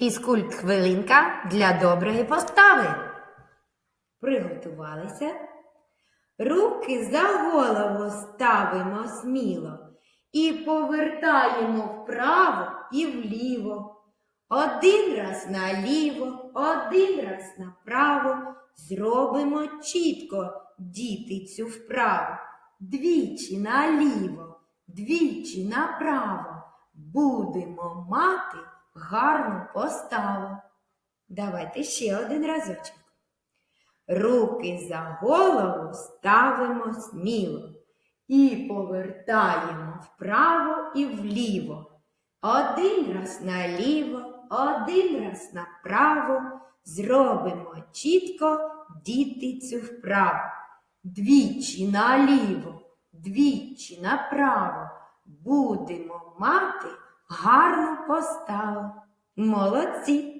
Фізкульт хвилинка для доброї постави. Приготувалися. Руки за голову ставимо сміло і повертаємо вправо і вліво. Один раз наліво, один раз направо. Зробимо чітко, діти, цю вправу. Двічі наліво, двічі направо. Будемо мати гарну поставу. Давайте ще один разочок. Руки за голову ставимо сміло і повертаємо вправо і вліво. Один раз наліво, один раз направо. Зробимо чітко діти цю вправу. Двічі наліво, двічі направо. Будемо мати гарну постав. Молодці!